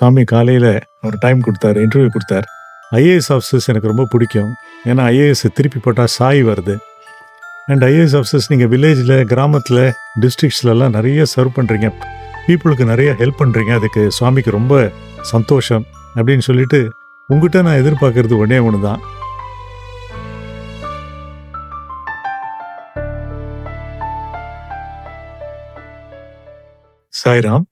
சாமி காலையில் ஒரு டைம் கொடுத்தாரு இன்டர்வியூ கொடுத்தார். ஐஏஎஸ் ஆஃபீஸர்ஸ் எனக்கு ரொம்ப பிடிக்கும். ஏன்னா ஐஏஎஸ் திருப்பி போட்டால் சாய் வருது. அண்ட் ஐஏஎஸ் ஆஃபீஸர்ஸ் நீங்கள் வில்லேஜில் கிராமத்தில் டிஸ்ட்ரிக்ஸ்லலாம் நிறைய சர்வ் பண்ணுறீங்க பீப்புளுக்கு நிறைய ஹெல்ப் பண்ணுறீங்க அதுக்கு சுவாமிக்கு ரொம்ப சந்தோஷம் அப்படின்னு சொல்லிட்டு உங்ககிட்ட நான் எதிர்பார்க்கறது ஒன்றே ஒன்று தான் சாய்ராம்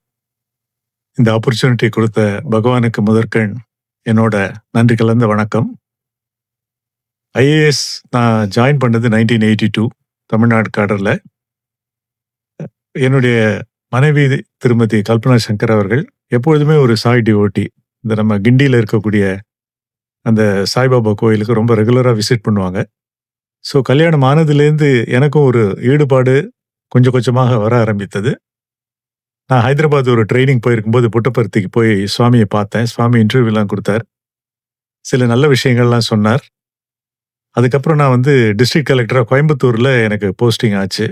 இந்த ஆப்பர்ச்சுனிட்டி கொடுத்த பகவானுக்கு முதற்கண் என்னோட நன்றி கலந்த வணக்கம். ஐஏஎஸ் நான் ஜாயின் பண்ணது நைன்டீன் எயிட்டி டூ தமிழ்நாடு காடரில். என்னுடைய மனைவி திருமதி கல்பனா சங்கர் அவர்கள் எப்பொழுதுமே ஒரு சாய் டிஓட்டி இந்த நம்ம கிண்டியில் இருக்கக்கூடிய அந்த சாய்பாபா கோயிலுக்கு ரொம்ப ரெகுலராக விசிட் பண்ணுவாங்க. ஸோ கல்யாணம் ஆனதுலேருந்து எனக்கும் ஒரு ஈடுபாடு கொஞ்சம் கொஞ்சமாக வர ஆரம்பித்தது. நான் ஹைதராபாத் ஒரு ட்ரைனிங் போயிருக்கும்போது புட்டபர்த்திக்கு போய் சுவாமியை பார்த்தேன். சுவாமி இன்டர்வியூலாம் கொடுத்தார். சில நல்ல விஷயங்கள்லாம் சொன்னார். அதுக்கப்புறம் நான் வந்து டிஸ்ட்ரிக்ட் கலெக்டராக கோயம்புத்தூரில் எனக்கு போஸ்டிங் ஆச்சு.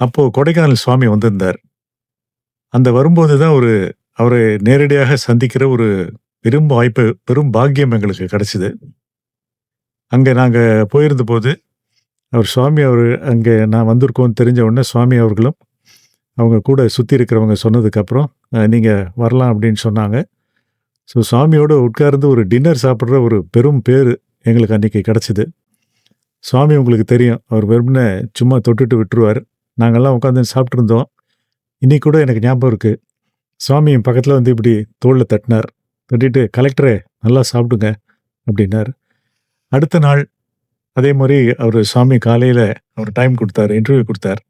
அப்போது கொடைக்கானல் சுவாமி வந்திருந்தார். அந்த வரும்போது தான் ஒரு அவரை நேரடியாக சந்திக்கிற ஒரு பெரும் வாய்ப்பு பெரும் பாக்கியம் எங்களுக்கு கிடைச்சிது. அங்கே நாங்கள் போயிருந்த போது அவர் சுவாமி அவர் அங்கே நான் வந்திருக்கோன்னு தெரிஞ்ச உடனே சுவாமி அவர்களும் அவங்க கூட சுற்றி இருக்கிறவங்க சொன்னதுக்கப்புறம் நீங்கள் வரலாம் அப்படின்னு சொன்னாங்க. ஸோ சுவாமியோடு உட்கார்ந்து ஒரு டின்னர் சாப்பிட்ற ஒரு பெரும் பேர் எங்களுக்கு அன்றைக்கி கிடச்சிது. சுவாமி உங்களுக்கு தெரியும் அவர் வெறுமனே சும்மா தொட்டுட்டு விட்டுருவார். நாங்கள்லாம் உட்காந்து சாப்பிட்ருந்தோம் இன்றைக்கி கூட எனக்கு ஞாபகம் இருக்குது சுவாமி என் பக்கத்தில் வந்து இப்படி தோளில் தட்டினார். தட்டிட்டு கலெக்டரே நல்லா சாப்பிடுங்க அப்படின்னார். அடுத்த நாள் அதே மாதிரி அவர் சுவாமி காலையில் அவர் டைம் கொடுத்தாரு இன்டர்வியூ கொடுத்தார்.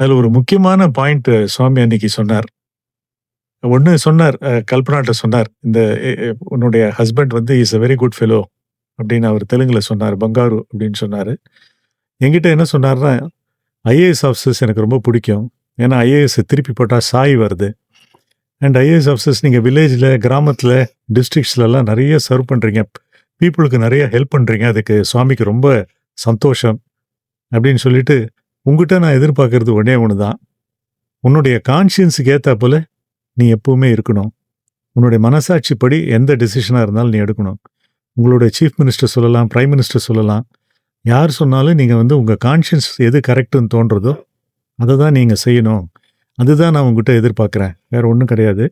அதில் ஒரு முக்கியமான பாயிண்ட் சுவாமி அன்னைக்கு சொன்னார். ஒன்று சொன்னார் கல்பனாட்ட சொன்னார் இந்த உன்னுடைய ஹஸ்பண்ட் வந்து is a very good fellow அப்படின்னு அவர் தெலுங்கில் சொன்னார் பங்காரு அப்படின்னு சொன்னார். என்கிட்ட என்ன சொன்னார்னா ஐஏஎஸ் ஆஃபீஸர்ஸ் எனக்கு ரொம்ப பிடிக்கும். ஏன்னா ஐஏஎஸ் திருப்பி போட்டால் சாய் வருது. அண்ட் ஐஏஎஸ் ஆஃபீஸர்ஸ் நீங்கள் வில்லேஜில் கிராமத்தில் டிஸ்ட்ரிக்ஸ்லலாம் நிறைய சர்வ் பண்ணுறீங்க பீப்புளுக்கு நிறைய ஹெல்ப் பண்ணுறீங்க அதுக்கு சுவாமிக்கு ரொம்ப சந்தோஷம் அப்படின்னு சொல்லிட்டு உங்ககிட்ட நான் எதிர்பார்க்கறது ஒன்றே ஒன்று தான் உன்னுடைய கான்ஷியன்ஸுக்கு ஏற்றாப்புல நீ எப்பவுமே இருக்கணும். உன்னுடைய மனசாட்சிப்படி எந்த டெசிஷனாக இருந்தாலும் நீ எடுக்கணும். உங்களுடைய சீஃப் மினிஸ்டர் சொல்லலாம் ப்ரைம் மினிஸ்டர் சொல்லலாம். யார் சொன்னாலும் நீங்கள் வந்து உங்கள் கான்ஷியன்ஸ் எது கரெக்டுன்னு தோன்றதோ அதை தான் நீங்கள் செய்யணும். அதுதான் நான் உங்ககிட்ட எதிர்பார்க்குறேன். வேறு ஒன்றும் கிடையாது.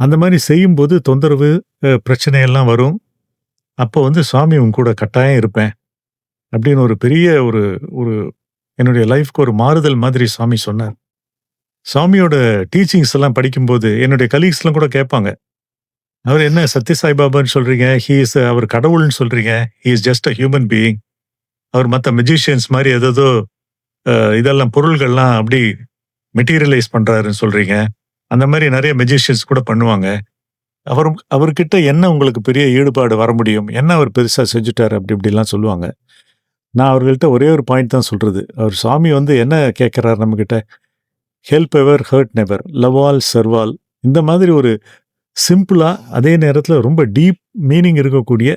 அந்த மாதிரி செய்யும்போது தொந்தரவு பிரச்சனையெல்லாம் வரும். அப்போ வந்து சுவாமி உங்க கூட கட்டாயம் இருப்பேன். அப்படின்னு ஒரு பெரிய ஒரு ஒரு என்னுடைய லைஃப்க்கு ஒரு மாறுதல் மாதிரி சுவாமி சொன்னார். சுவாமியோட டீச்சிங்ஸ் எல்லாம் படிக்கும்போது என்னுடைய கலீக்ஸ்லாம் கூட கேட்பாங்க. அவர் என்ன சத்ய சாய்பாபான்னு சொல்றீங்க? ஹீ இஸ் அவர் கடவுள்னு சொல்றீங்க? He is just a human being அவர் மற்ற மெஜிஷியன்ஸ் மாதிரி ஏதோ இதெல்லாம் பொருள்கள்லாம் அப்படி மெட்டீரியலைஸ் பண்றாருன்னு சொல்றீங்க. அந்த மாதிரி நிறைய மெஜிஷியன்ஸ் கூட பண்ணுவாங்க. அவர் அவர்கிட்ட என்ன உங்களுக்கு பெரிய ஈடுபாடு வர முடியும்? என்ன அவர் பெருசா செஞ்சுட்டாரு? அப்படி இப்படிலாம் சொல்லுவாங்க. நான் அவர்கள்ட்ட ஒரே ஒரு பாயிண்ட் தான் சொல்கிறது அவர் சுவாமி வந்து என்ன கேட்குறாரு நம்மக்கிட்ட help ever hurt never love all serve all இந்த மாதிரி ஒரு சிம்பிளாக அதே நேரத்தில் ரொம்ப டீப் மீனிங் இருக்கக்கூடிய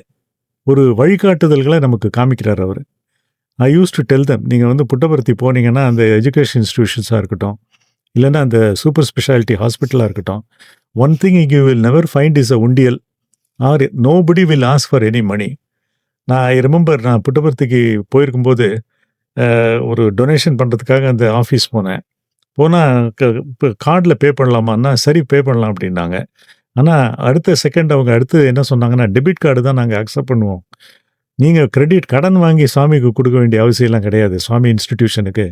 ஒரு வழிகாட்டுதல்களை நமக்கு காமிக்கிறார் அவர். I use to tell them நீங்கள் வந்து புட்டபர்த்தி போனீங்கன்னா அந்த எஜுகேஷன் இன்ஸ்டிடியூஷன்ஸாக இருக்கட்டும் இல்லைன்னா அந்த சூப்பர் ஸ்பெஷாலிட்டி ஹாஸ்பிட்டலாக இருக்கட்டும் one thing you will never find is a உண்டியல் or nobody will ask for any money நான் ஐ ரிமெம்பர் நான் புட்டபர்த்திக்கு போயிருக்கும்போது ஒரு டொனேஷன் பண்ணுறதுக்காக அந்த ஆஃபீஸ் போனேன். போனால் இப்போ கார்டில் பே பண்ணலாமான்னா சரி பே பண்ணலாம் அப்படின்னாங்க. ஆனால் அடுத்த செகண்ட் அவங்க அடுத்து என்ன சொன்னாங்கன்னா டெபிட் கார்டு தான் நாங்கள் அக்செப்ட் பண்ணுவோம். நீங்கள் கிரெடிட் கடன் வாங்கி சுவாமிக்கு கொடுக்க வேண்டிய அவசியம்லாம் கிடையாது சுவாமி இன்ஸ்டிடியூஷனுக்கு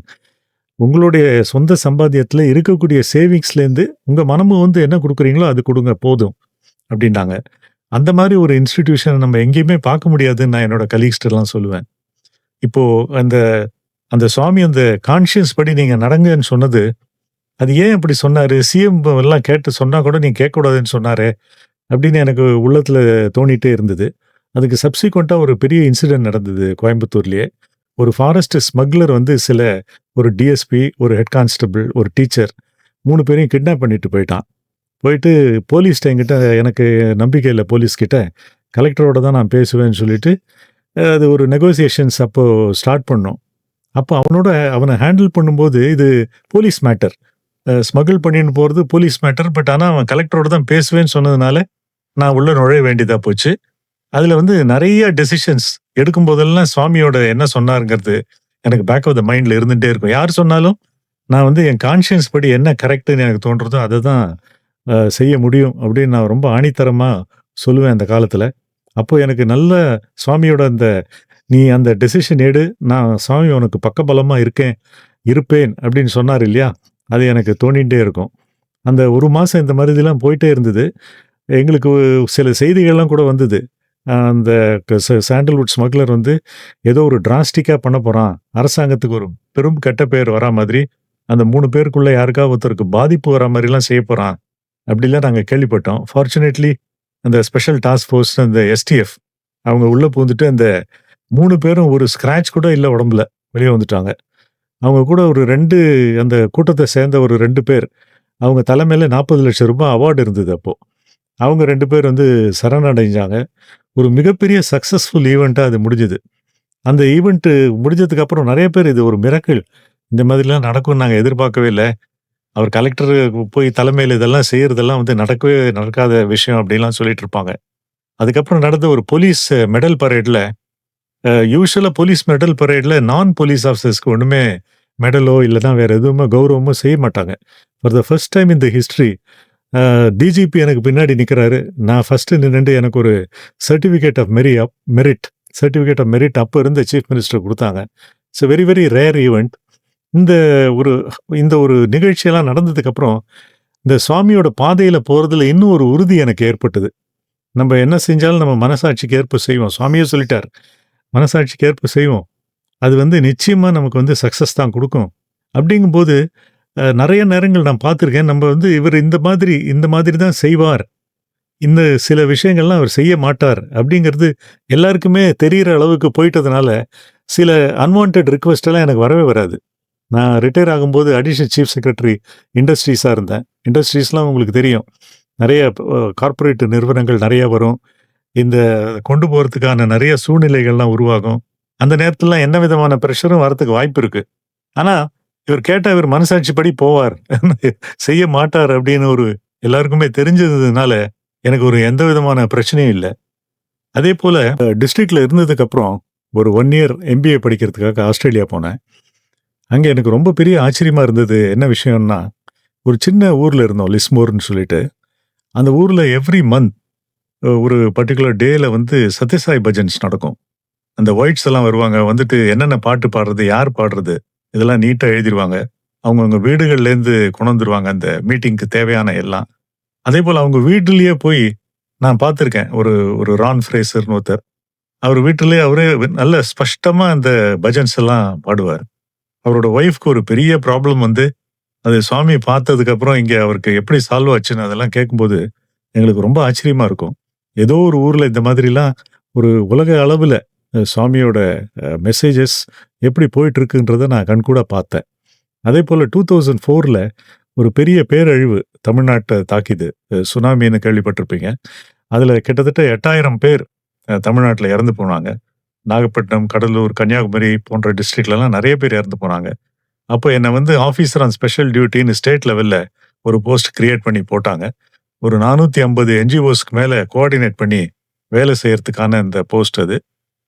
உங்களுடைய சொந்த சம்பாத்தியத்தில் இருக்கக்கூடிய சேவிங்ஸ்லேருந்து உங்கள் மனமும் வந்து என்ன கொடுக்குறீங்களோ அது கொடுங்க போதும் அப்படின்னாங்க. அந்த மாதிரி ஒரு இன்ஸ்டிடியூஷனை நம்ம எங்கேயுமே பார்க்க முடியாதுன்னு நான் என்னோட கலீக்ஸ்டெல்லாம் சொல்லுவேன். இப்போது அந்த அந்த சுவாமி அந்த கான்ஷியஸ் படி நீங்கள் நடங்கன்னு சொன்னது அது ஏன் அப்படி சொன்னார்? சிஎம் எல்லாம் கேட்டு சொன்னால் கூட நீங்கள் கேட்கக்கூடாதுன்னு சொன்னார் அப்படின்னு எனக்கு உள்ளத்தில் தோணிட்டே இருந்தது. அதுக்கு சப்சிக்வெண்ட்டாக ஒரு பெரிய இன்சிடென்ட் நடந்தது கோயம்புத்தூர்லேயே. ஒரு ஃபாரஸ்ட் ஸ்மக்லர் வந்து சில ஒரு டிஎஸ்பி ஒரு ஹெட் கான்ஸ்டபிள் ஒரு டீச்சர் மூணு பேரையும் கிட்னாப் பண்ணிட்டு போயிட்டான். போயிட்டு போலீஸ்ட என்கிட்ட எனக்கு நம்பிக்கை இல்லை போலீஸ்கிட்ட கலெக்டரோட தான் நான் பேசுவேன்னு சொல்லிட்டு அது ஒரு நெகோசியேஷன்ஸ் அப்போது ஸ்டார்ட் பண்ணோம் அப்போ அவனோட அவனை ஹேண்டில் பண்ணும்போது இது போலீஸ் மேட்டர் ஸ்மகிள் பண்ணின்னு போகிறது போலீஸ் மேட்டர். பட் ஆனால் அவன் கலெக்டரோட தான் பேசுவேன்னு சொன்னதுனால, நான் உள்ளே நுழைய வேண்டியதாக போச்சு. அதில் வந்து நிறைய டெசிஷன்ஸ் எடுக்கும்போதெல்லாம் சுவாமியோட என்ன சொன்னாருங்கிறது, எனக்கு பேக் ஆஃப் த மைண்டில் இருந்துகிட்டே இருக்கும். யார் சொன்னாலும், நான் வந்து என் கான்ஷியன்ஸ் படி என்ன கரெக்டுன்னு எனக்கு தோன்றதோ, அதை தான் செய்ய முடியும் அப்படின்னு நான் ரொம்ப ஆணித்தரமாக சொல்லுவேன் அந்த காலத்தில் அப்போ எனக்கு நல்ல சுவாமியோட அந்த "நீ அந்த டெசிஷன் எடு. நான் சுவாமி உனக்கு பக்கபலமாக இருக்கேன், இருப்பேன்" அப்படின்னு சொன்னார் இல்லையா? அது எனக்கு தோண்டிகிட்டே இருக்கும். அந்த ஒரு மாதம் இந்த மாதிரிலாம் போயிட்டே இருந்தது. எங்களுக்கு சில செய்திகள்லாம் கூட வந்தது. அந்த ச சாண்டல்வுட் ஸ்மக்லர் வந்து ஏதோ ஒரு டிராஸ்டிக்காக பண்ண போகிறான் அரசாங்கத்துக்கு ஒரு பெரும் கெட்ட பேர் வரா மாதிரி, அந்த மூணு பேருக்குள்ளே யாருக்காவது ஒருத்தருக்கு பாதிப்பு வரா மாதிரிலாம் செய்ய போகிறான் அப்படிலாம் நாங்கள் கேள்விப்பட்டோம். ஃபார்ச்சுனேட்லி அந்த ஸ்பெஷல் டாஸ்க் ஃபோர்ஸ் அந்த எஸ்டிஎஃப் அவங்க உள்ளே பூந்துட்டு அந்த மூணு பேரும் ஒரு ஸ்க்ராட்ச் கூட இல்லை உடம்புல. வெளியே வந்துட்டாங்க. அவங்க கூட ஒரு ரெண்டு அந்த கூட்டத்தை சேர்ந்த ஒரு ரெண்டு பேர். அவங்க தலைமையில ரூ. 40,00,000 அவார்ட் இருந்தது அப்போது அவங்க ரெண்டு பேர் வந்து சரணடைஞ்சாங்க. ஒரு மிகப்பெரிய சக்ஸஸ்ஃபுல் ஈவெண்ட்டாக அது முடிஞ்சது. அந்த ஈவெண்ட்டு முடிஞ்சதுக்கப்புறம் நிறைய பேர் இது ஒரு மிரக்கிள். இந்த மாதிரிலாம் நடக்கும்னு நாங்கள் எதிர்பார்க்கவே இல்லை அவர் கலெக்டர் போய் தலைமையில் இதெல்லாம் செய்யறதெல்லாம் வந்து நடக்கவே நடக்காத விஷயம் அப்படின்லாம் சொல்லிட்டு இருப்பாங்க. அதுக்கப்புறம் நடந்த ஒரு போலீஸ் மெடல் பரேடில் யூஸ்வலாக போலீஸ் மெடல் பரேடில் நான் போலீஸ் ஆஃபீஸர்ஸ்க்கு ஒன்றுமே மெடலோ இல்லைனா வேறு எதுவுமே கௌரவமோ செய்ய மாட்டாங்க. ஃபார் த ஃபர்ஸ்ட் டைம் இந்த ஹிஸ்ட்ரி டிஜிபி எனக்கு பின்னாடி நிற்கிறாரு நான் ஃபஸ்ட்டு நின்று எனக்கு ஒரு சர்டிஃபிகேட் ஆஃப் மெரி அப் மெரிட் சர்டிஃபிகேட் ஆஃப் மெரிட் அப்போ இருந்த சீஃப் மினிஸ்டர் கொடுத்தாங்க it's very very rare event இந்த ஒரு இந்த ஒரு நிகழ்ச்சியெல்லாம் நடந்ததுக்கப்புறம் இந்த சுவாமியோட பாதையில் போகிறதுல இன்னும் ஒரு உறுதி எனக்கு ஏற்பட்டது. நம்ம என்ன செஞ்சாலும் நம்ம மனசாட்சிக்கு ஏற்ப செய்வோம். சுவாமியே சொல்லிட்டார். மனசாட்சிக்கு ஏற்ப செய்வோம். அது வந்து நிச்சயமாக நமக்கு வந்து சக்ஸஸ் தான் கொடுக்கும் அப்படிங்கும்போது நிறைய நேரங்கள் நான் பார்த்துருக்கேன். நம்ம வந்து இவர் இந்த மாதிரி இந்த மாதிரி தான் செய்வார். இந்த சில விஷயங்கள்லாம் அவர் செய்ய மாட்டார். அப்படிங்கிறது எல்லாருக்குமே தெரிகிற அளவுக்கு போயிட்டதுனால, சில அன்வான்ட் ரிக்வெஸ்டெல்லாம் எனக்கு வரவே வராது. நான் ரிட்டையர் ஆகும்போது அடிஷனல் சீஃப் செக்ரட்டரி இண்டஸ்ட்ரீஸாக இருந்தேன். இண்டஸ்ட்ரீஸ்லாம் உங்களுக்கு தெரியும். நிறைய அ கார்ப்பரேட் நிறுவனங்கள் நிறையா வரும். இந்த கொண்டு போகிறதுக்கான நிறைய சூழ்நிலைகள்லாம் உருவாகும். அந்த நேரத்துலலாம் என்ன விதமான ப்ரெஷரும் வரத்துக்கு வாய்ப்பு இருக்குது ஆனால் இவர் கேட்டால் இவர் மனசாட்சிப்படி போவார். செய்ய மாட்டார் அப்படின்னு ஒரு எல்லாருக்குமே தெரிஞ்சதுனால, எனக்கு ஒரு எந்த விதமான பிரச்சனையும் இல்லை அதே போல் டிஸ்ட்ரிக்டில் இருந்ததுக்கப்புறம் ஒரு ஒன் இயர் எம்பிஏ படிக்கிறதுக்காக ஆஸ்திரேலியா போனேன். அங்கே எனக்கு ரொம்ப பெரிய ஆச்சரியமாக இருந்தது என்ன விஷயம்னா, ஒரு சின்ன ஊரில் இருந்தோம் லிஸ்மோர்னு சொல்லிட்டு. அந்த ஊரில் எவ்ரி மந்த் ஒரு பர்ட்டிகுலர் டேயில் வந்து சத்யசாய் பஜன்ஸ் நடக்கும். அந்த ஒயிட்ஸ் எல்லாம் வருவாங்க. வந்துட்டு என்னென்ன பாட்டு பாடுறது, யார் பாடுறது இதெல்லாம் நீட்டாக எழுதிடுவாங்க அவங்கவுங்க வீடுகள்லேருந்து கொண்டு வந்துருவாங்க அந்த மீட்டிங்க்கு தேவையான எல்லாம். அதே போல் அவங்க வீட்டிலேயே போய் நான் பார்த்துருக்கேன். ஒரு ஒரு ரான் ஃப்ரேசர்னு ஒருத்தர். அவர் வீட்டிலேயே அவரே நல்ல ஸ்பஷ்டமாக அந்த பஜன்ஸ் எல்லாம் பாடுவார். அவரோட ஒய்ஃப்க்கு ஒரு பெரிய ப்ராப்ளம் வந்து, அது சுவாமி பார்த்ததுக்கப்புறம் இங்கே அவருக்கு எப்படி சால்வ் ஆச்சுன்னு அதெல்லாம் கேட்கும்போது, எங்களுக்கு ரொம்ப ஆச்சரியமாக இருக்கும். ஏதோ ஒரு ஊரில் இந்த மாதிரிலாம் ஒரு உலக அளவில் சுவாமியோட மெசேஜஸ் எப்படி போயிட்டுருக்குன்றத நான் கண்கூட பார்த்தேன். அதே போல் டூ தௌசண்ட் ஃபோரில் ஒரு பெரிய பேரழிவு தமிழ்நாட்டை தாக்கிது சுனாமின்னு கேள்விப்பட்டிருப்பீங்க. அதில் கிட்டத்தட்ட 8000 பேர் தமிழ்நாட்டில் இறந்து போனாங்க. நாகப்பட்டினம், கடலூர், கன்னியாகுமரி போன்ற டிஸ்ட்ரிக்ட்லலாம் நிறைய பேர் இறந்து போனாங்க. அப்போ என்னை வந்து ஆஃபீஸர் ஆன் ஸ்பெஷல் டியூட்டின்னு ஸ்டேட் லெவல்ல ஒரு போஸ்ட் கிரியேட் பண்ணி போட்டாங்க. ஒரு 450 என்ஜிஓஸ்க்கு மேலே கோஆர்டினேட் பண்ணி வேலை செய்கிறதுக்கான அந்த போஸ்ட் அது.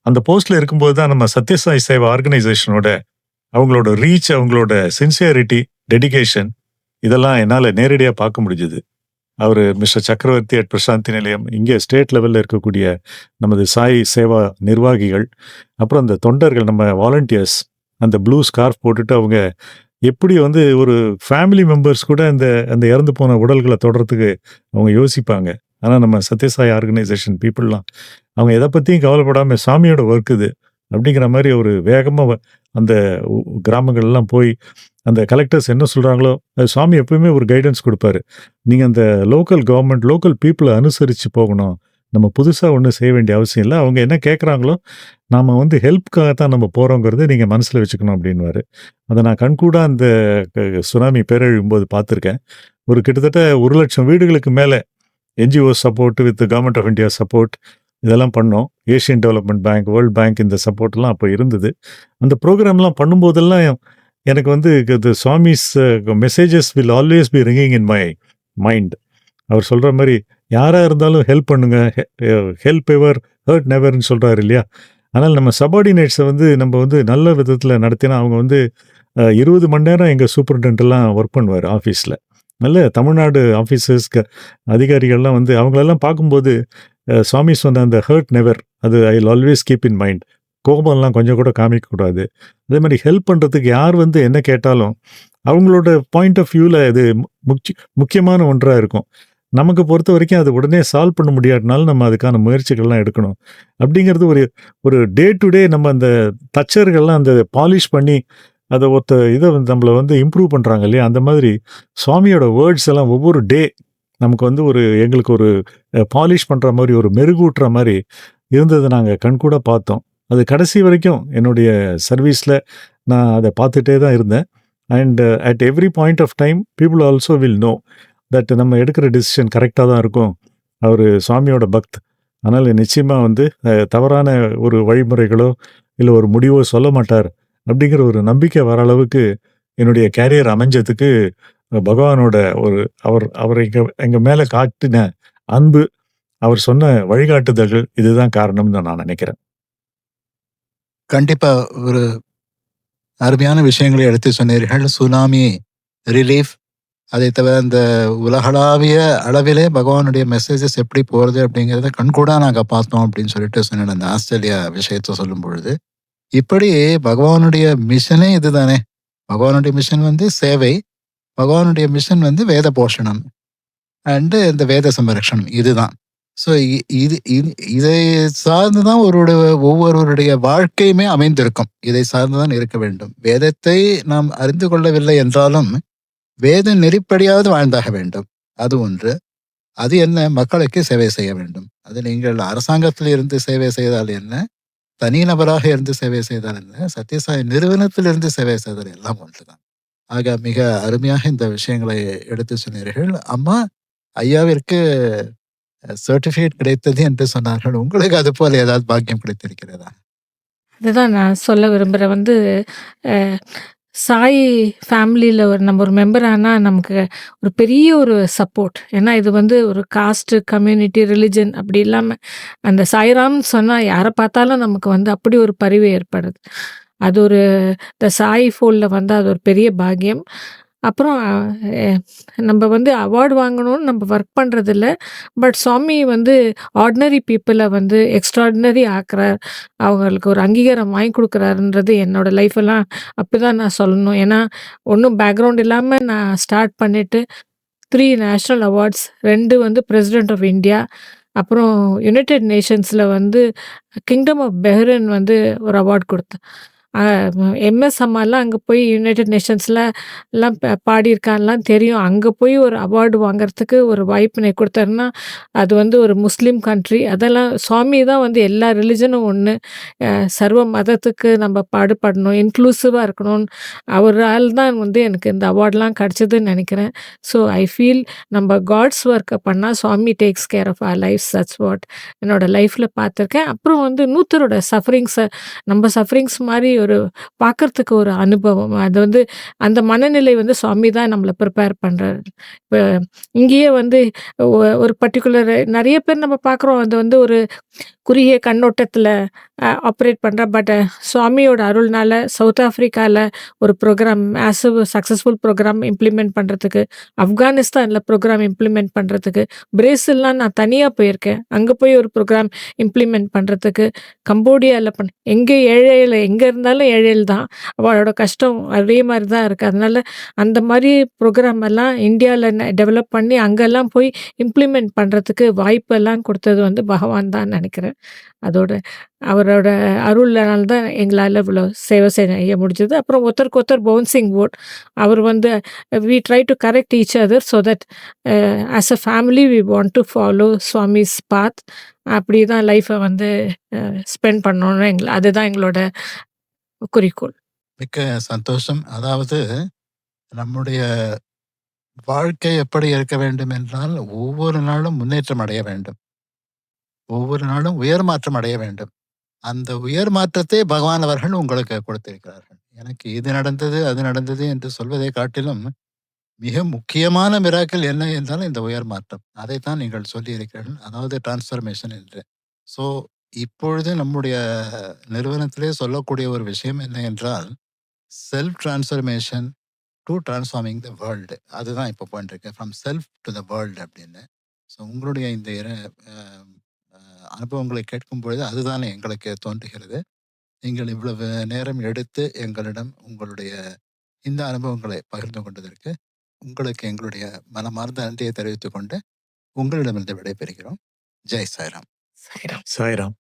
அந்த போஸ்ட்டில் இருக்கும்போது தான் நம்ம சத்யசாய் சேவா ஆர்கனைசேஷனோட அவங்களோட ரீச், அவங்களோட சின்சியாரிட்டி, டெடிகேஷன் இதெல்லாம் என்னால் நேரடியாக பார்க்க முடிஞ்சுது அவர் மிஸ்டர் சக்கரவர்த்தி அட் பிரசாந்தி நிலையம், இங்கே ஸ்டேட் லெவலில் இருக்கக்கூடிய நமது சாய் சேவா நிர்வாகிகள், அப்புறம் அந்த தொண்டர்கள் நம்ம வாலண்டியர்ஸ் அந்த ப்ளூ ஸ்கார்ஃப் போட்டுட்டு அவங்க எப்படி வந்து ஒரு ஃபேமிலி மெம்பர்ஸ் கூட அந்த அந்த இறந்து போன உடல்களை தொடறதுக்கு அவங்க யோசிப்பாங்க. ஆனால் நம்ம சத்யசாய் ஆர்கனைசேஷன் பீப்புளெலாம் அவங்க எதை பற்றியும் கவலைப்படாமல் சாமியோட ஒர்க் இது. அப்படிங்கிற மாதிரி ஒரு வேகமாக வ அந்த கிராமங்கள்லாம் போய் அந்த கலெக்டர்ஸ் என்ன சொல்கிறாங்களோ அது சுவாமி எப்பவுமே ஒரு கைடன்ஸ் கொடுப்பாரு நீங்கள் அந்த லோக்கல் கவர்மெண்ட் லோக்கல் பீப்புளை அனுசரித்து போகணும். நம்ம புதுசாக ஒன்றும் செய்ய வேண்டிய அவசியம் இல்லை அவங்க என்ன கேட்குறாங்களோ நாம் வந்து ஹெல்ப்புக்காக தான் நம்ம போகிறோங்கிறது நீங்கள் மனசில் வச்சுக்கணும் அப்படின்வாரு அதை நான் கண்கூடாக அந்த க சுனாமி பேரழிவும்போது பார்த்துருக்கேன். ஒரு கிட்டத்தட்ட ஒரு லட்சம் வீடுகளுக்கு மேலே NGO support with government of India support இதெல்லாம் பண்ணோம். Asian development bank, world bank இந்த சப்போர்ட்லாம் அப்போ இருந்தது. அந்த ப்ரோக்ராம்லாம் பண்ணும்போதெல்லாம் எனக்கு வந்து இது Swami's messages will always be ringing in my mind. அவர் சொல்கிற மாதிரி யாராக இருந்தாலும் ஹெல்ப் பண்ணுங்க. ஹெல்ப் எவர் ஹர்ட் நெவர்னு சொல்கிறாரு இல்லையா? ஆனால் நம்ம சபார்டினேட்ஸை வந்து நம்ம வந்து நல்ல விதத்தில் நடத்தினா அவங்க வந்து இருபது மணி நேரம் எங்கள் சூப்பரிண்டென்ட்லாம் ஒர்க் பண்ணுவார் ஆஃபீஸில். நல்ல தமிழ்நாடு ஆஃபீஸர்ஸ்க்கு அதிகாரிகள்லாம் வந்து அவங்களெல்லாம் பார்க்கும்போது சுவாமி சொன்ன அந்த ஹர்ட் நெவர் அது I always keep in mind கோபம்லாம் கொஞ்சம் கூட காமிக்கக்கூடாது. அதே மாதிரி ஹெல்ப் பண்ணுறதுக்கு யார் வந்து என்ன கேட்டாலும் அவங்களோட பாயிண்ட் ஆஃப் வியூவில் அது முக்கிய முக்கியமான ஒன்றாக இருக்கும். நமக்கு பொறுத்த வரைக்கும் அது உடனே சால்வ் பண்ண முடியாட்டினாலும் நம்ம அதுக்கான முயற்சிகள்லாம் எடுக்கணும். அப்படிங்கிறது ஒரு ஒரு டே டு டே நம்ம அந்த தச்சர்கள்லாம் அந்த பாலிஷ் பண்ணி அதை ஒருத்த இதை வந்து நம்மளை வந்து இம்ப்ரூவ் பண்ணுறாங்க இல்லையா? அந்த மாதிரி சுவாமியோட வேர்ட்ஸ் எல்லாம் ஒவ்வொரு டே நமக்கு வந்து ஒரு எங்களுக்கு ஒரு பாலிஷ் பண்ணுற மாதிரி ஒரு மெருகூட்டுற மாதிரி இருந்ததை நாங்கள் கண்கூட பார்த்தோம். அது கடைசி வரைக்கும் என்னுடைய சர்வீஸில் நான் அதை பார்த்துட்டே தான் இருந்தேன். And at every point of time people also will know that நம்ம எடுக்கிற டிசிஷன் கரெக்டாக தான் இருக்கும். அவர் சுவாமியோட பக்த். அதனால் நிச்சயமாக வந்து தவறான ஒரு வழிமுறைகளோ இல்லை ஒரு முடிவோ சொல்ல மாட்டார். அப்படிங்கிற ஒரு நம்பிக்கை வர அளவுக்கு என்னுடைய கேரியர் அமைஞ்சதுக்கு பகவானோட ஒரு அவர் அவர் எங்கள் எங்கள் மேலே காட்டின அன்பு அவர் சொன்ன வழிகாட்டுதல்கள் இதுதான் காரணம்னு நான் நினைக்கிறேன். கண்டிப்பா ஒரு அருமையான விஷயங்களை எடுத்து சொன்னீர்கள். சுனாமி ரிலீஃப் அதை தவிர அந்த உலகளாவிய அளவிலே பகவானுடைய மெசேஜஸ் எப்படி போகிறது அப்படிங்கிறத கண்கூடாக நாங்கள் பார்த்தோம் அப்படின்னு சொல்லிட்டு சொன்னேன் அந்த ஆஸ்திரேலியா விஷயத்தை சொல்லும் பொழுது இப்படி பகவானுடைய மிஷனே இதுதானே. பகவானுடைய மிஷன் வந்து சேவை. பகவானுடைய மிஷன் வந்து வேத போஷணம். அண்டு இந்த வேத சம்ரக்ஷணம் இதுதான். ஸோ இது இது இதை சார்ந்து தான் ஒருவருடைய ஒவ்வொருவருடைய வாழ்க்கையுமே அமைந்திருக்கும். இதை சார்ந்து தான் இருக்க வேண்டும். வேதத்தை நாம் அறிந்து கொள்ளவில்லை என்றாலும் வேத நெறிப்படியாவது வாழ்ந்தாக வேண்டும். அது ஒன்று. அது என்ன? மக்களுக்கு சேவை செய்ய வேண்டும். அது நீங்கள் அரசாங்கத்தில் இருந்து சேவை செய்தால் என்ன? தனிநபராக இருந்து சேவை செய்தால் என்ன? சத்யசாய் நிறுவனத்தில் இருந்து சேவை செய்தால் எல்லாம் ஒன்றுதான். ஆக மிக அருமையாக இந்த விஷயங்களை எடுத்து சொன்னீர்கள். அம்மா ஐயாவிற்கு சர்டிஃபிகேட் கிடைத்தது என்று சொன்னார்கள். உங்களுக்கு அது போல ஏதாவது பாக்கியம் கிடைத்திருக்கிறதா? அதுதான் நான் சொல்ல விரும்புகிறேன் வந்து சாய் ஃபேமிலியில் ஒரு நம்ம ஒரு மெம்பர் ஆனால் நமக்கு ஒரு பெரிய ஒரு சப்போர்ட். ஏன்னா இது வந்து ஒரு காஸ்ட்டு கம்யூனிட்டி ரிலிஜன் அப்படி இல்லாமல் அந்த சாய்ராம்னு சொன்னால் யாரை பார்த்தாலும் நமக்கு வந்து அப்படி ஒரு பரிவு ஏற்படுது. அது ஒரு இந்த சாய் ஃபோலில் வந்து அது ஒரு பெரிய பாக்கியம். அப்புறம் நம்ம வந்து அவார்டு வாங்கணும்னு நம்ம ஒர்க் பண்ணுறதில்ல பட் சுவாமி வந்து ஆர்டினரி பீப்புளை வந்து எக்ஸ்ட்ராடினரி ஆக்குறார். அவங்களுக்கு ஒரு அங்கீகாரம் வாங்கி கொடுக்குறாருன்றது என்னோட லைஃப்பெல்லாம் அப்படி தான் நான் சொல்லணும். ஏன்னா ஒன்றும் பேக்ரவுண்ட் இல்லாமல் நான் ஸ்டார்ட் பண்ணிவிட்டு த்ரீ நேஷ்னல் அவார்ட்ஸ் ரெண்டு வந்து பிரசிடென்ட் ஆஃப் இந்தியா அப்புறம் யுனைடெட் நேஷன்ஸில் வந்து கிங்டம் ஆஃப் பெஹ்ரன் வந்து ஒரு அவார்ட் கொடுத்தேன். எம்எஸ் அம்மாலாம் அங்கே போய் யுனைடெட் நேஷன்ஸில் எல்லாம் பாடியிருக்கான்லாம் தெரியும். அங்கே போய் ஒரு அவார்டு வாங்குறதுக்கு ஒரு வாய்ப்பு கொடுத்தாருன்னா அது வந்து ஒரு முஸ்லீம் கண்ட்ரி அதெல்லாம் சுவாமி தான் வந்து எல்லா ரிலிஜனும் ஒன்று சர்வ மதத்துக்கு நம்ம பாடுபடணும் இன்க்ளூசிவாக இருக்கணும்னு அவரால் தான் வந்து எனக்கு இந்த அவார்ட்லாம் கிடச்சதுன்னு நினைக்கிறேன். ஸோ ஐ ஃபீல் நம்ம காட்ஸ் ஒர்க்கை பண்ணால் Swami takes care of our life such what என்னோடய லைஃப்பில் பார்த்துருக்கேன். அப்புறம் வந்து நூத்தரோட சஃபரிங்ஸை நம்ம சஃபரிங்ஸ் மாதிரி ஒரு பார்க்குறதுக்கு ஒரு அனுபவம். அது வந்து அந்த மனநிலை வந்து சுவாமி தான் நம்மளை ப்ரிப்பேர் பண்ணுறாரு இப்போ இங்கேயே வந்து ஒரு பர்டிகுலர் நிறைய பேர் நம்ம பார்க்குறோம் அது வந்து ஒரு குறுகிய கண்ணோட்டத்தில் ஆப்ரேட் பண்ணுற பட் சுவாமியோட அருள்னால சவுத் ஆஃப்ரிக்காவில் ஒரு program massive successful program implement பண்ணுறதுக்கு ஆப்கானிஸ்தானில் ப்ரோக்ராம் இம்ப்ளிமெண்ட் பண்ணுறதுக்கு பிரேசில்லாம் நான் தனியாக போயிருக்கேன். அங்கே போய் ஒரு ப்ரோக்ராம் இம்ப்ளிமெண்ட் பண்ணுறதுக்கு கம்போடியாவில் பண் எங்கே ஏழையில் எங்கே இருந்தாலும் ஏழைகள் தான். அவளோட கஷ்டம் அதே மாதிரி தான் இருக்குது அதனால அந்த மாதிரி ப்ரோக்ராம் எல்லாம் இந்தியாவில் டெவலப் பண்ணி அங்கெல்லாம் போய் இம்ப்ளிமெண்ட் பண்ணுறதுக்கு வாய்ப்பெல்லாம் கொடுத்தது வந்து பகவான் தான் நினைக்கிறேன். அதோட அவரோட அருள்னால தான் எங்களால் இவ்வளோ சேவை செய்ய முடிஞ்சது. அப்புறம் ஒருத்தருக்கு ஒருத்தர் பவுன்சிங் போர்ட் அவர் வந்து we try to correct each other so that as a family we want to follow Swami's path அப்படி தான் லைஃப்பை வந்து ஸ்பெண்ட் பண்ணணும்னு எங்களை அதுதான் எங்களோட குறிக்கோள் மிக்க சந்தோஷம் அதாவது நம்முடைய வாழ்க்கை எப்படி இருக்க வேண்டும் என்றால் ஒவ்வொரு நாளும் முன்னேற்றம் அடைய வேண்டும் ஒவ்வொரு நாளும் உயர் மாற்றம் அடைய வேண்டும் அந்த உயர் மாற்றத்தை பகவான் அவர்கள் உங்களுக்கு கொடுத்திருக்கிறார்கள் எனக்கு இது நடந்தது, அது நடந்தது என்று சொல்வதை காட்டிலும், மிக முக்கியமான மிராக்கள் என்ன என்றால் இந்த உயர் மாற்றம். அதைத்தான் நீங்கள் சொல்லியிருக்கிறீர்கள். அதாவது டிரான்ஸ்ஃபர்மேஷன் என்று. ஸோ, இப்பொழுது நம்முடைய நிறுவனத்திலே சொல்லக்கூடிய ஒரு விஷயம் என்ன என்றால், self transformation to transforming the world. அதுதான் இப்போ போயின்ட்டுருக்கு. From self to the world அப்படின்னு. ஸோ, உங்களுடைய இந்த இர அனுபவங்களை கேட்கும் பொழுது அதுதான் எங்களுக்கு தோன்றுகிறது. நீங்கள் இவ்வளவு நேரம் எடுத்து எங்களிடம் உங்களுடைய இந்த அனுபவங்களை பகிர்ந்து கொண்டதற்கு, உங்களுக்கு எங்களுடைய மனமார்ந்த நன்றியை தெரிவித்துக் கொண்டு, உங்களிடமிருந்து விடைபெறுகிறோம். ஜெய் சாய்ராம். சாய்ராம். சாய்ராம்